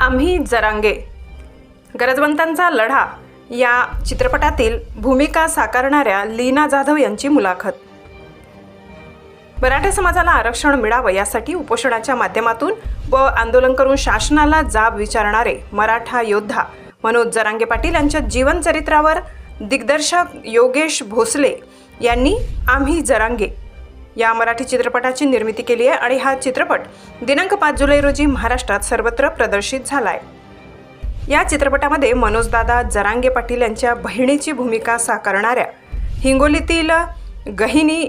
आम्ही जरांगे. गरजवंतांचा लढा. या चित्रपटातील भूमिका साकारणाऱ्या लीना जाधव यांची मुलाखत. मराठा समाजाला आरक्षण मिळावं यासाठी उपोषणाच्या माध्यमातून व आंदोलन करून शासनाला जाब विचारणारे मराठा योद्धा मनोज जरांगे पाटील यांच्या जीवनचरित्रावर दिग्दर्शक योगेश भोसले यांनी आम्ही जरांगे या मराठी चित्रपटाची निर्मिती केली आहे आणि हा चित्रपट दिनांक पाच जुलै रोजी महाराष्ट्रात सर्वत्र प्रदर्शित झाला आहे या चित्रपटामध्ये मनोजदादा जरांगे पाटील यांच्या बहिणीची भूमिका साकारणाऱ्या हिंगोलीतील गहिनी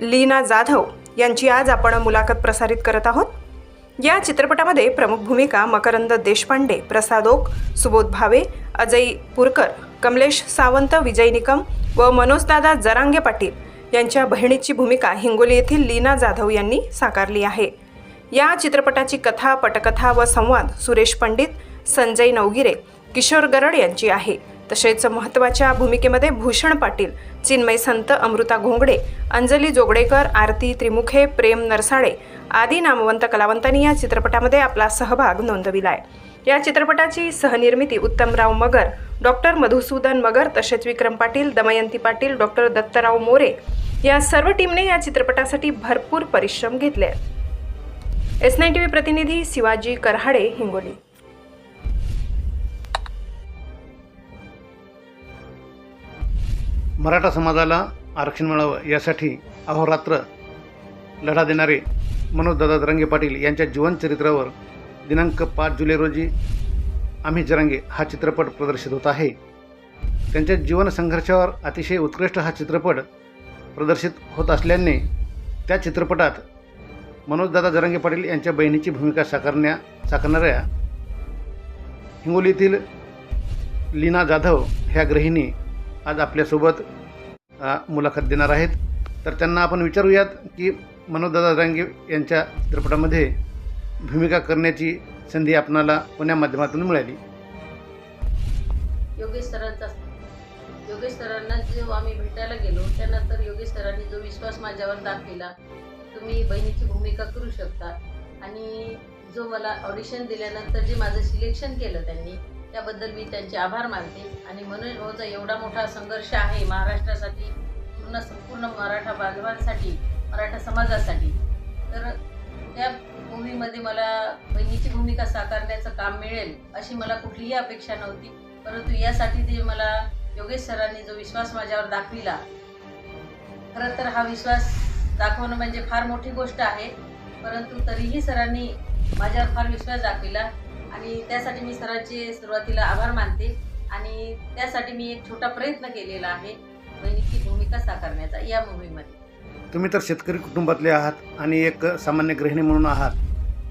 लीना जाधव यांची आज आपण मुलाखत प्रसारित करत आहोत. या चित्रपटामध्ये प्रमुख भूमिका मकरंद देशपांडे प्रसाद ओक सुबोध भावे अजय पुरकर कमलेश सावंत विजय निकम व मनोजदादा जरांगे पाटील यांच्या बहिणीची भूमिका हिंगोली येथील लीना जाधव यांनी साकारली आहे. या चित्रपटाची कथा पटकथा व संवाद सुरेश पंडित संजय नवगिरे किशोर गरड यांची आहे. तसेच महत्त्वाच्या भूमिकेमध्ये भूषण पाटील चिन्मय संत अमृता घोंगडे अंजली जोगडेकर आरती त्रिमुखे प्रेम नरसाळे आदी नामवंत कलावंतांनी या चित्रपटामध्ये आपला सहभाग नोंदविला आहे या चित्रपटाची सहनिर्मिती उत्तमराव मगर डॉक्टर मधुसूदन मगर तसेच विक्रम पाटील दमयंती पाटील डॉक्टर दत्तराव मोरे या सर्व टीमने या चित्रपटासाठी भरपूर परिश्रम घेतले आहेत. एस नाईन टी व्ही प्रतिनिधी शिवाजी करहाडे हिंगोली. मराठा समाजाला आरक्षण मिळावं यासाठी अहोरात्र लढा देणारे मनोजदादा जरांगे पाटील यांच्या जीवनचरित्रावर दिनांक पाच जुलै रोजी आम्ही जरांगे हा चित्रपट प्रदर्शित होत आहे. त्यांच्या जीवन संघर्षावर अतिशय उत्कृष्ट हा चित्रपट प्रदर्शित होत असल्याने त्या चित्रपटात मनोजदादा जरांगे पाटील यांच्या बहिणीची भूमिका साकारण्या साकारणाऱ्या हिंगोलीतील लीना जाधव ह्या गृहिणी आज आपल्यासोबत मुलाखत देणार आहेत. तर त्यांना आपण विचारूयात की मनोजदादा रांगे यांच्या चित्रपटामध्ये भूमिका करण्याची संधी आपणाला कोण्या माध्यमातून मिळाली? योगेश सरांचा योगेश सरांना जो आम्ही भेटायला गेलो त्यानंतर योगेश सरांनी जो विश्वास माझ्यावर दाखविला तुम्ही बहिणीची भूमिका करू शकता. आणि जो मला ऑडिशन दिल्यानंतर जे माझं सिलेक्शन केलं त्यांनी त्याबद्दल मी त्यांचे आभार मानते. आणि मनोज भाऊचा एवढा मोठा संघर्ष आहे महाराष्ट्रासाठी पूर्ण संपूर्ण मराठा बांधवांसाठी मराठा समाजासाठी. तर त्या मूवीमध्ये मला बहिणीची भूमिका साकारण्याचं काम मिळेल अशी मला कुठलीही अपेक्षा नव्हती. परंतु यासाठी ते मला योगेश सरांनी जो विश्वास माझ्यावर दाखविला खरं तर हा विश्वास दाखवणं म्हणजे फार मोठी गोष्ट आहे परंतु तरीही सरांनी माझ्यावर फार विश्वास दाखविला आणि त्यासाठी मी सरांचे सुरुवातीला आभार मानते आणि त्यासाठी मी एक छोटा प्रयत्न केलेला आहे बहिणीची भूमिका साकारण्याचा या मूवीमध्ये तुम्ही तर शेतकरी कुटुंबातले आहात आणि एक सामान्य गृहिणी म्हणून आहात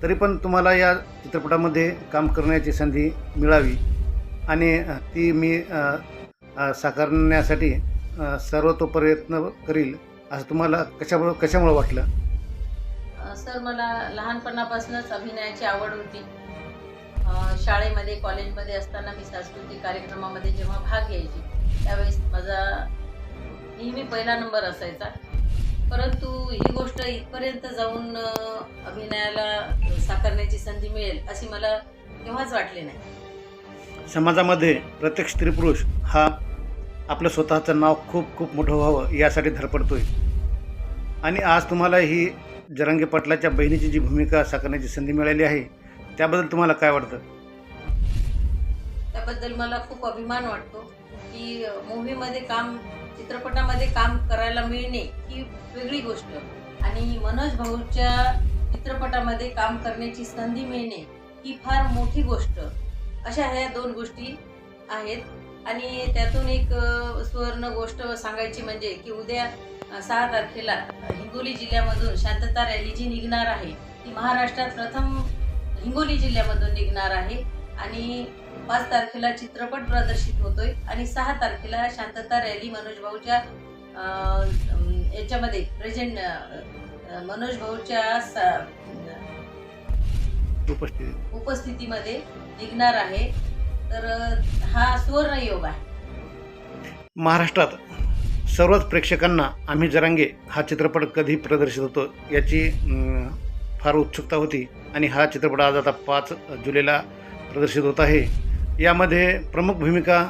तरी पण तुम्हाला या चित्रपटामध्ये काम करण्याची संधी मिळावी आणि ती मी साकारण्यासाठी सर्व तो प्रयत्न करील असं तुम्हाला कशामुळं कशामुळं वाटलं? सर मला लहानपणापासूनच अभिनयाची आवड होती. शाळेमध्ये कॉलेजमध्ये असताना मी सांस्कृतिक कार्यक्रमामध्ये जेव्हा भाग घ्यायची त्यावेळेस माझा नेहमी पहिला नंबर असायचा. परंतु ही गोष्ट इथपर्यंत जाऊन अभिनयाला साकारण्याची संधी मिळेल अशी मला केव्हाच वाटले नाही. समाजामध्ये प्रत्येक स्त्री पुरुष हा आपलं स्वतःचं नाव खूप खूप मोठं व्हावं यासाठी धडपडतोय. आणि आज तुम्हाला ही जरांगे पाटलाच्या बहिणीची जी भूमिका साकारण्याची संधी मिळाली आहे त्याबद्दल तुम्हाला काय वाटतं? त्याबद्दल मला खूप अभिमान वाटतो की मूव्हीमध्ये काम चित्रपटामध्ये काम करायला मिळणे ही वेगळी गोष्ट. आणि मनोज भाऊच्या चित्रपटामध्ये काम करण्याची संधी मिळणे ही फार मोठी गोष्ट. अशा ह्या दोन गोष्टी आहेत. आणि त्यातून एक सुवर्ण गोष्ट सांगायची म्हणजे की उद्या सहा तारखेला हिंगोली जिल्ह्यामधून शांतता रॅली जी निघणार आहे ती महाराष्ट्रात प्रथम हिंगोली जिल्ह्यामधून निघणार आहे. आणि पाच तारखेला चित्रपट प्रदर्शित होतोय आणि सहा तारखेला शांतता रॅली मनोज भाऊच्या याच्यामध्ये प्रेझेंट मनोज भाऊच्या उपस्थितीमध्ये निघणार आहे. तर हा सुवर्ण योग आहे. महाराष्ट्रात सर्वच प्रेक्षकांना आम्ही जरांगे हा चित्रपट कधी प्रदर्शित होतो याची फार उत्सुकता होती आणि हा चित्रपट आज आता पाच जुलैला प्रदर्शित होत आहे. यामध्ये प्रमुख भूमिका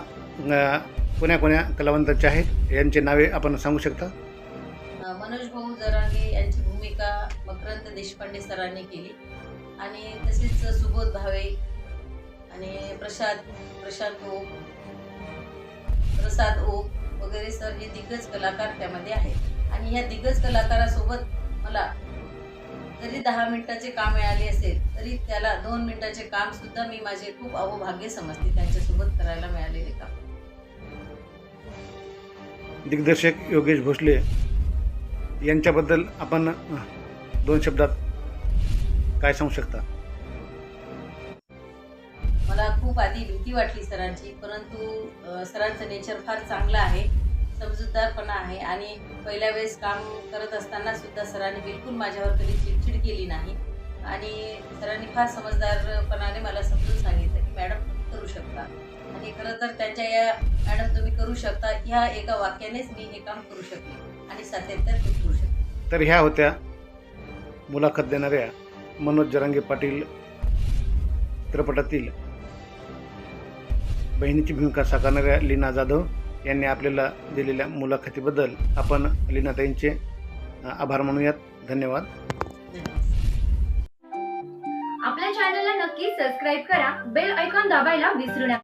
कोण्या कोण्या कलावंतांच्या आहेत? यांचे नावे आपण सांगू शकता? मनोज भाऊ जरांगे यांची भूमिका मकरंद देशपांडे सरांनी केली. आणि तसेच सुबोध भावे आणि प्रसाद प्रशांत ओक प्रसाद ओक वगैरे सर हे दिग्गज कलाकार त्यामध्ये आहेत. आणि ह्या दिग्गज कलाकारासोबत मला जरी दहा मिनिटाचे काम मिळाले असेल तरी त्याला दोन मिनिटाचे काम सुद्धा मी माझे खूप अवभाग्य समजते त्यांच्यासोबत करायला मिळालेले काम. दिग्दर्शक योगेश भोसले यांच्याबद्दल आपण दोन शब्दात काय सांगू शकता? मला खूप आधी भीती वाटली सरांची परंतु सरांचं नेचर फार चांगलं आहे समजूतदारपणा आहे आणि पहिल्या वेळेस काम करत असताना सुद्धा सरांनी बिलकुल माझ्यावर कधी चिडचिड केली नाही आणि सरांनी फार समजदारपणाने मला समजून सांगितलं की मॅडम करू शकता. आणि खरं तर त्यांच्या या मॅडम तुम्ही करू शकता. ह्या एका वाक्यानेच मी हे काम करू शकले आणि सातत्यात मी करू शकते तर ह्या होत्या मुलाखत देणाऱ्या मनोज जरांगे पाटील चित्रपटातील बहिणीची भूमिका साकारणाऱ्या लीना जाधव यांनी आपल्याला दिलेल्या मुलाखतीबद्दल आपण लीनाताईंचे आभार मानूयात. धन्यवाद. आपल्या चॅनलला नक्की सबस्क्राईब करा. बेल ऐकॉन दाबायला विसरू नका.